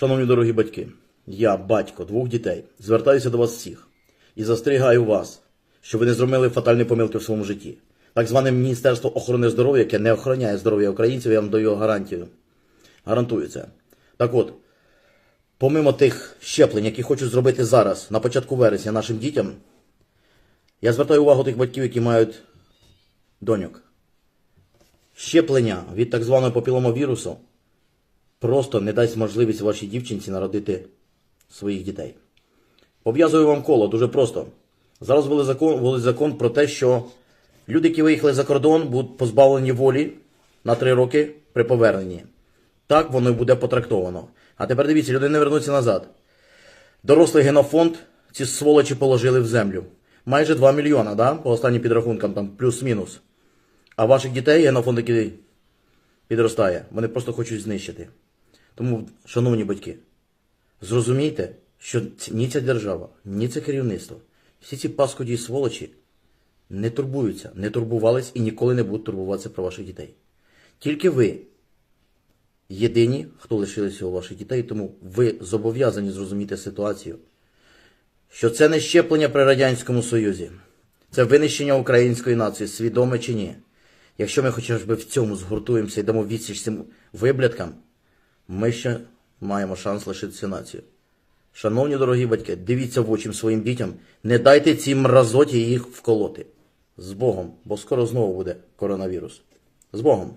Шановні дорогі батьки, я, батько двох дітей, звертаюся до вас всіх і застерігаю вас, що ви не зробили фатальні помилки в своєму житті. Так зване Міністерство охорони здоров'я, яке не охороняє здоров'я українців, я вам даю гарантію. Гарантую це. Так от, помимо тих щеплень, які хочу зробити зараз, на початку вересня, нашим дітям, я звертаю увагу тих батьків, які мають доньок. Щеплення від так званого папіломовірусу просто не дасть можливість вашій дівчинці народити своїх дітей. Пов'язую вам коло дуже просто. Зараз ввели закон, ввели закон про те, що люди, які виїхали за кордон, будуть позбавлені волі на три роки при поверненні. Так воно і буде потрактовано. А тепер дивіться, люди не вернуться назад. Дорослий генофонд ці сволочі положили в землю. Майже 2 мільйона, да? по останнім підрахункам, там плюс-мінус. А ваших дітей генофонд, який підростає, вони просто хочуть знищити. Тому, шановні батьки, зрозумійте, що ні ця держава, ні це керівництво, всі ці паскуді і сволочі не турбуються, не турбувались і ніколи не будуть турбуватися про ваших дітей. Тільки ви єдині, хто лишилися у ваших дітей, тому ви зобов'язані зрозуміти ситуацію, що це не щеплення при Радянському Союзі, це винищення української нації, свідоме чи ні. Якщо ми хоча б в цьому згуртуємося і дамо відсіч цим виблядкам, ми ще маємо шанс лишитися націю. Шановні дорогі батьки, дивіться в очі своїм дітям, не дайте цій мразоті їх вколоти. З Богом, бо скоро знову буде коронавірус. З Богом!